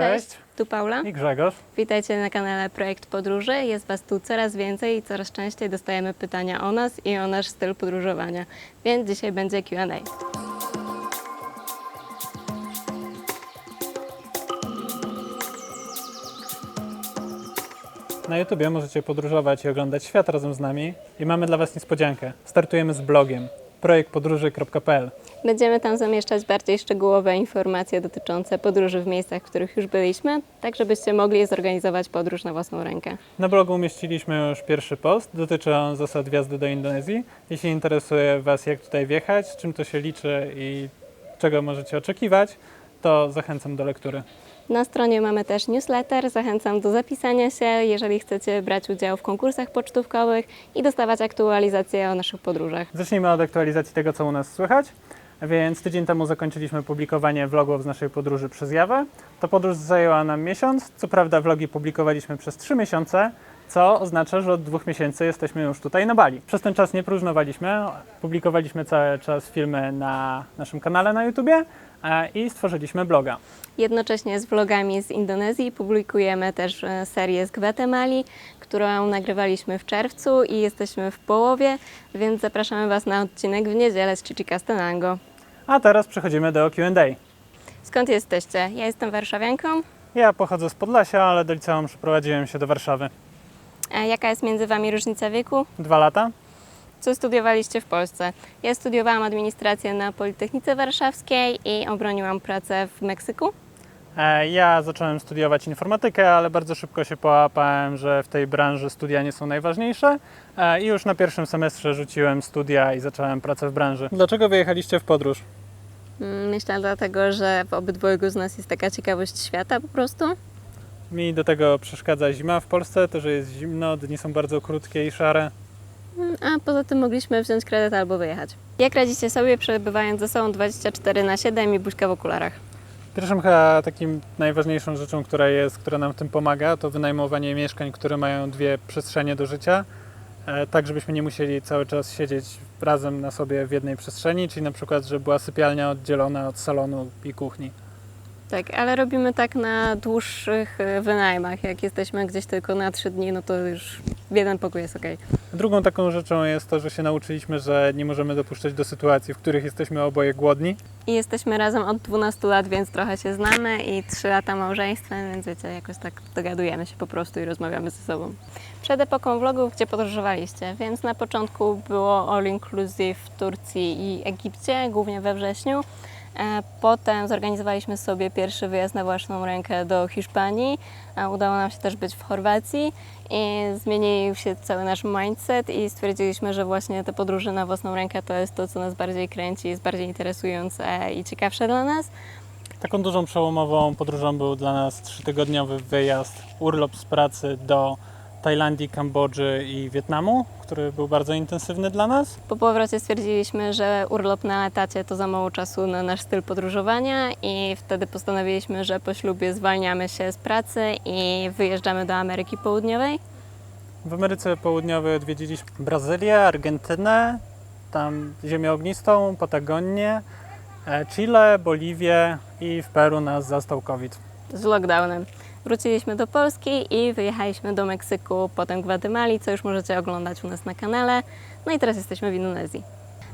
Cześć. Tu Paula. I Grzegorz. Witajcie na kanale Projekt Podróży. Jest Was tu coraz więcej i coraz częściej dostajemy pytania o nas i o nasz styl podróżowania. Więc dzisiaj będzie Q&A. Na YouTubie możecie podróżować i oglądać świat razem z nami. I mamy dla Was niespodziankę. Startujemy z blogiem projektpodróży.pl. Będziemy tam zamieszczać bardziej szczegółowe informacje dotyczące podróży w miejscach, w których już byliśmy, tak żebyście mogli zorganizować podróż na własną rękę. Na blogu umieściliśmy już pierwszy post. Dotyczy on zasad wjazdu do Indonezji. Jeśli interesuje Was, jak tutaj wjechać, czym to się liczy i czego możecie oczekiwać, to zachęcam do lektury. Na stronie mamy też newsletter. Zachęcam do zapisania się, jeżeli chcecie brać udział w konkursach pocztówkowych i dostawać aktualizacje o naszych podróżach. Zacznijmy od aktualizacji tego, co u nas słychać. Więc tydzień temu zakończyliśmy publikowanie vlogów z naszej podróży przez Jawę. To podróż zajęła nam miesiąc. Co prawda vlogi publikowaliśmy przez trzy miesiące, co oznacza, że od dwóch miesięcy jesteśmy już tutaj na Bali. Przez ten czas nie próżnowaliśmy. Publikowaliśmy cały czas filmy na naszym kanale na YouTubie e, i stworzyliśmy bloga. Jednocześnie z vlogami z Indonezji publikujemy też e, serię z Gwatemali, którą nagrywaliśmy w czerwcu i jesteśmy w połowie, więc zapraszamy Was na odcinek w niedzielę z Chichicastenango. A teraz przechodzimy do Q&A. Skąd jesteście? Ja jestem warszawianką. Ja pochodzę z Podlasia, ale do liceum przeprowadziłem się do Warszawy. A jaka jest między Wami różnica wieku? Dwa lata. Co studiowaliście w Polsce? Ja studiowałam administrację na Politechnice Warszawskiej i obroniłam pracę w Meksyku. E, Ja zacząłem studiować informatykę, ale bardzo szybko się połapałem, że w tej branży studia nie są najważniejsze e, i już na pierwszym semestrze rzuciłem studia i zacząłem pracę w branży. Dlaczego wyjechaliście w podróż? Mm, Myślę dlatego, że w obydwojgu z nas jest taka ciekawość świata po prostu. Mi do tego przeszkadza zima w Polsce, to, że jest zimno, dni są bardzo krótkie i szare. A poza tym mogliśmy wziąć kredyt albo wyjechać. Jak radzicie sobie przebywając ze sobą 24 na 7 i buźka w okularach? Pierwszą chyba takim najważniejszą rzeczą, która jest, która nam w tym pomaga, to wynajmowanie mieszkań, które mają dwie przestrzenie do życia, e, tak żebyśmy nie musieli cały czas siedzieć razem na sobie w jednej przestrzeni, czyli na przykład, żeby była sypialnia oddzielona od salonu i kuchni. Tak, ale robimy tak na dłuższych e, wynajmach. Jak jesteśmy gdzieś tylko na 3 dni, no to już w jeden pokój jest ok. Drugą taką rzeczą jest to, że się nauczyliśmy, że nie możemy dopuszczać do sytuacji, w których jesteśmy oboje głodni. I jesteśmy razem od 12 lat, więc trochę się znamy i 3 lata małżeństwem, więc wiecie, jakoś tak dogadujemy się po prostu i rozmawiamy ze sobą. Przed epoką vlogów, gdzie podróżowaliście, więc na początku było all inclusive w Turcji i Egipcie, głównie we wrześniu. E, Potem zorganizowaliśmy sobie pierwszy wyjazd na własną rękę do Hiszpanii. a Udało nam się też być w Chorwacji i zmienił się cały nasz mindset i stwierdziliśmy, że właśnie te podróże na własną rękę to jest to, co nas bardziej kręci, jest bardziej interesujące i ciekawsze dla nas. Taką dużą przełomową podróżą był dla nas trzytygodniowy wyjazd, urlop z pracy do Tajlandii, Kambodży i Wietnamu, który był bardzo intensywny dla nas. Po powrocie stwierdziliśmy, że urlop na etacie to za mało czasu na nasz styl podróżowania i wtedy postanowiliśmy, że po ślubie zwalniamy się z pracy i wyjeżdżamy do Ameryki Południowej. W Ameryce Południowej odwiedziliśmy Brazylię, Argentynę, tam ziemię ognistą, Patagonię, e, Chile, Boliwię i w Peru nas zastał COVID. z lockdownem. Wróciliśmy do Polski i wyjechaliśmy do Meksyku, potem Gwatemali, co już możecie oglądać u nas na kanale. No i teraz jesteśmy w Indonezji.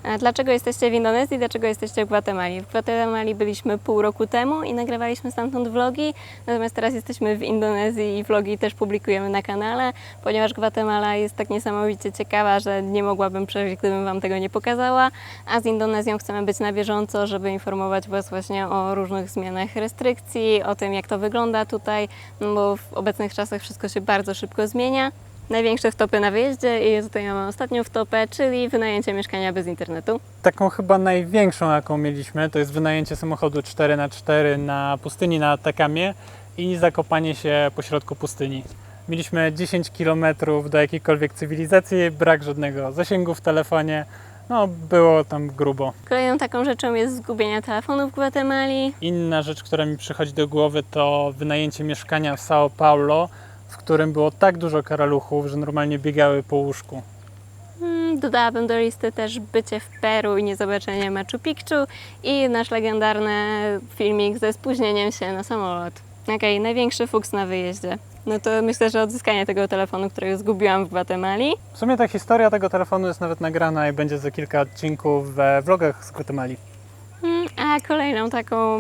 A Dlaczego jesteście w Indonezji? Dlaczego jesteście w Gwatemali? W Gwatemali byliśmy pół roku temu i nagrywaliśmy stamtąd vlogi, natomiast teraz jesteśmy w Indonezji i vlogi też publikujemy na kanale, ponieważ Gwatemala jest tak niesamowicie ciekawa, że nie mogłabym przeżyć, gdybym Wam tego nie pokazała, a z Indonezją chcemy być na bieżąco, żeby informować Was właśnie o różnych zmianach restrykcji, o tym jak to wygląda tutaj, no bo w obecnych czasach wszystko się bardzo szybko zmienia. Największe wtopy na wyjeździe i tutaj mamy ostatnią wtopę, czyli wynajęcie mieszkania bez internetu. Taką chyba największą, jaką mieliśmy, to jest wynajęcie samochodu 4x4 na pustyni na Atakamie i zakopanie się pośrodku pustyni. Mieliśmy 10 km do jakiejkolwiek cywilizacji, brak żadnego zasięgu w telefonie, no było tam grubo. Kolejną taką rzeczą jest zgubienie telefonu w Gwatemali. Inna rzecz, która mi przychodzi do głowy, to wynajęcie mieszkania w São Paulo, w którym było tak dużo karaluchów, że normalnie biegały po łóżku. Hmm, Dodałabym do listy też bycie w Peru i niezobaczenie Machu Picchu i nasz legendarny filmik ze spóźnieniem się na samolot. Okej, największy fuks na wyjeździe. No to myślę, że odzyskanie tego telefonu, którego zgubiłam w Gwatemali. W sumie ta historia tego telefonu jest nawet nagrana i będzie za kilka odcinków we vlogach z Guatemali. Mm, A kolejną taką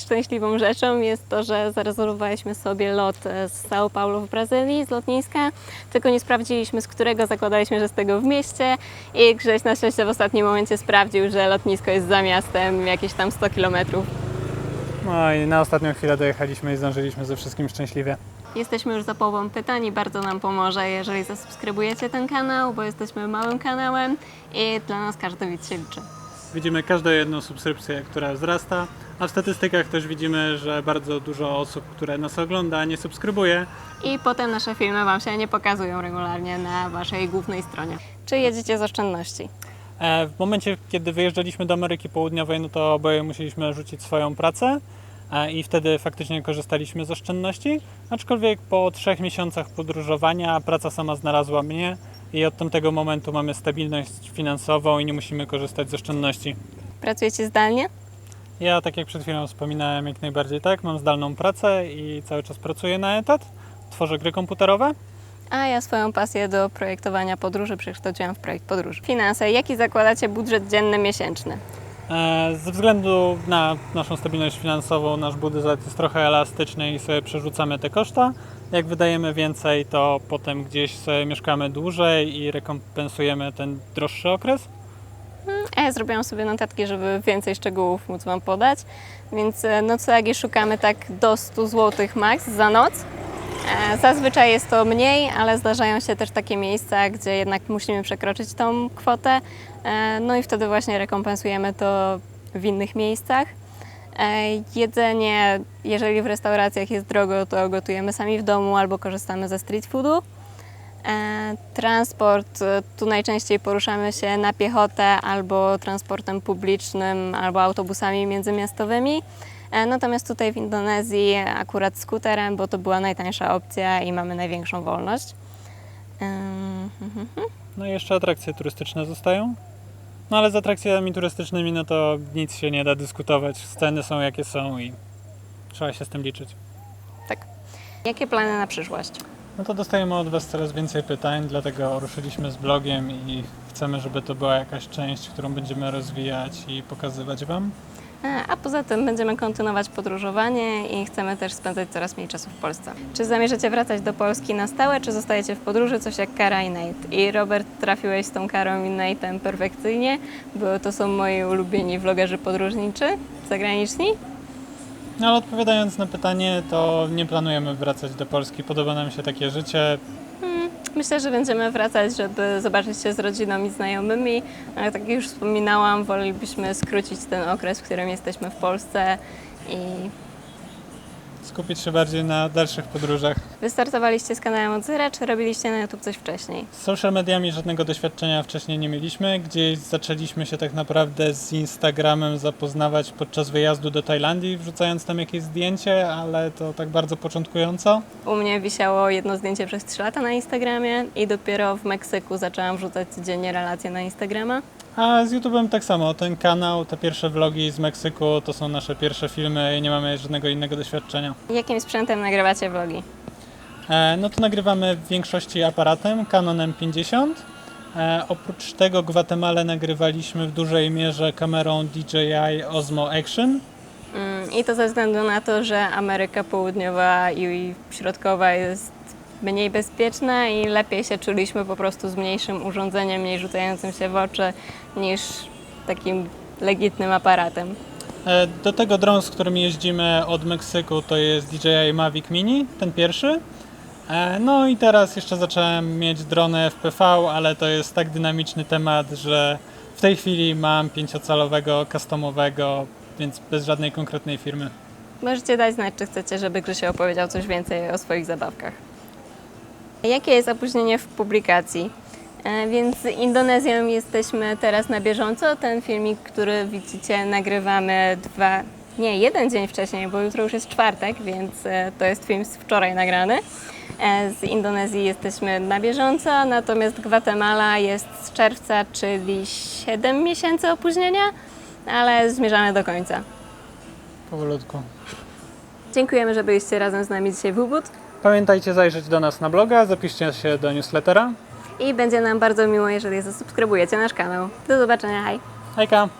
szczęśliwą rzeczą jest to, że zarezerwowaliśmy sobie lot e, z São Paulo w Brazylii, z lotniska, tylko nie sprawdziliśmy z którego, zakładaliśmy, że z tego w mieście i Grześ na szczęście w ostatnim momencie sprawdził, że lotnisko jest za miastem jakieś tam 100 kilometrów. No i na ostatnią chwilę dojechaliśmy i zdążyliśmy ze wszystkim szczęśliwie. Jesteśmy już za połową pytań i bardzo nam pomoże, jeżeli zasubskrybujecie ten kanał, bo jesteśmy małym kanałem i dla nas każdy widz się liczy. Widzimy każdą jedną subskrypcję, która wzrasta, a w statystykach też widzimy, że bardzo dużo osób, które nas ogląda, nie subskrybuje. I potem nasze filmy Wam się nie pokazują regularnie na Waszej głównej stronie. Czy jedziecie z oszczędności? E, W momencie, kiedy wyjeżdżaliśmy do Ameryki Południowej, no to oboje musieliśmy rzucić swoją pracę e, i wtedy faktycznie korzystaliśmy z oszczędności. Aczkolwiek po trzech miesiącach podróżowania praca sama znalazła mnie i od tamtego momentu mamy stabilność finansową i nie musimy korzystać z oszczędności. Pracujecie zdalnie? Ja, tak jak przed chwilą wspominałem, jak najbardziej tak, mam zdalną pracę i cały czas pracuję na etat. Tworzę gry komputerowe. A ja swoją pasję do projektowania podróży przekształciłam w projekt podróży. Finanse. Jaki zakładacie budżet dzienny miesięczny? E, Ze względu na naszą stabilność finansową, nasz budżet jest trochę elastyczny i sobie przerzucamy te koszta. Jak wydajemy więcej, to potem gdzieś sobie mieszkamy dłużej i rekompensujemy ten droższy okres. A ja zrobiłam sobie notatki, żeby więcej szczegółów móc Wam podać. Więc e, noclegi szukamy tak do 100 zł max za noc. E, Zazwyczaj jest to mniej, ale zdarzają się też takie miejsca, gdzie jednak musimy przekroczyć tą kwotę. E, No i wtedy właśnie rekompensujemy to w innych miejscach. Jedzenie, jeżeli w restauracjach jest drogo, to gotujemy sami w domu albo korzystamy ze street foodu. E, Transport, e, tu najczęściej poruszamy się na piechotę albo transportem publicznym, albo autobusami międzymiastowymi. E, Natomiast tutaj w Indonezji akurat skuterem, bo to była najtańsza opcja i mamy największą wolność. No i jeszcze atrakcje turystyczne zostają. No ale z atrakcjami turystycznymi, no to nic się nie da dyskutować. Sceny są jakie są i trzeba się z tym liczyć. Jakie plany na przyszłość? No to dostajemy od Was coraz więcej pytań, dlatego ruszyliśmy z blogiem i chcemy, żeby to była jakaś część, którą będziemy rozwijać i pokazywać Wam. E, A poza tym będziemy kontynuować podróżowanie i chcemy też spędzać coraz mniej czasu w Polsce. Czy zamierzacie wracać do Polski na stałe, czy zostajecie w podróży, coś jak Kara i Nate? I Robert, trafiłeś z tą Karą i Nate'em perfekcyjnie, bo to są moi ulubieni vlogerzy podróżniczy, zagraniczni. No ale odpowiadając na pytanie, to nie planujemy wracać do Polski. Podoba nam się takie życie. Myślę, że będziemy wracać, żeby zobaczyć się z rodziną i znajomymi, ale tak jak już wspominałam, wolelibyśmy skrócić ten okres, w którym jesteśmy w Polsce i Skupić się bardziej na dalszych podróżach. Wystartowaliście z kanałem od zera, czy robiliście na YouTube coś wcześniej? Z social mediami żadnego doświadczenia wcześniej nie mieliśmy. Gdzieś zaczęliśmy się tak naprawdę z Instagramem zapoznawać podczas wyjazdu do Tajlandii, wrzucając tam jakieś zdjęcie, ale to tak bardzo początkująco. U mnie wisiało jedno zdjęcie przez 3 lata na Instagramie i dopiero w Meksyku zaczęłam wrzucać codziennie relacje na Instagrama. A z YouTube'em tak samo. Ten kanał, te pierwsze vlogi z Meksyku to są nasze pierwsze filmy i nie mamy żadnego innego doświadczenia. Jakim sprzętem nagrywacie vlogi? E, No to nagrywamy w większości aparatem Canon M50. E, oprócz tego Gwatemalę nagrywaliśmy w dużej mierze kamerą DJI Osmo Action. Mm, I to ze względu na to, że Ameryka Południowa i Środkowa jest mniej bezpieczna i lepiej się czuliśmy po prostu z mniejszym urządzeniem, mniej rzucającym się w oczy niż takim legitnym aparatem. E, Do tego dron, z którym jeździmy od Meksyku, to jest DJI Mavic Mini, ten pierwszy. E, No i teraz jeszcze zacząłem mieć drony FPV, ale to jest tak dynamiczny temat, że w tej chwili mam pięciocalowego, customowego, więc bez żadnej konkretnej firmy. Możecie dać znać, czy chcecie, żeby Grzesio opowiedział coś więcej o swoich zabawkach. Jakie jest opóźnienie w publikacji? E, Więc z Indonezją jesteśmy teraz na bieżąco. Ten filmik, który widzicie, nagrywamy dwa, nie, jeden dzień wcześniej, bo jutro już jest czwartek, więc e, to jest film z wczoraj nagrany. E, Z Indonezji jesteśmy na bieżąco, natomiast Gwatemala jest z czerwca, czyli 7 miesięcy opóźnienia, ale zmierzamy do końca. Powolutku. Dziękujemy, że byliście razem z nami dzisiaj w Ubud Pamiętajcie zajrzeć do nas na bloga, zapiszcie się do newslettera. i będzie nam bardzo miło, jeżeli zasubskrybujecie nasz kanał. Do zobaczenia, hej! Hejka!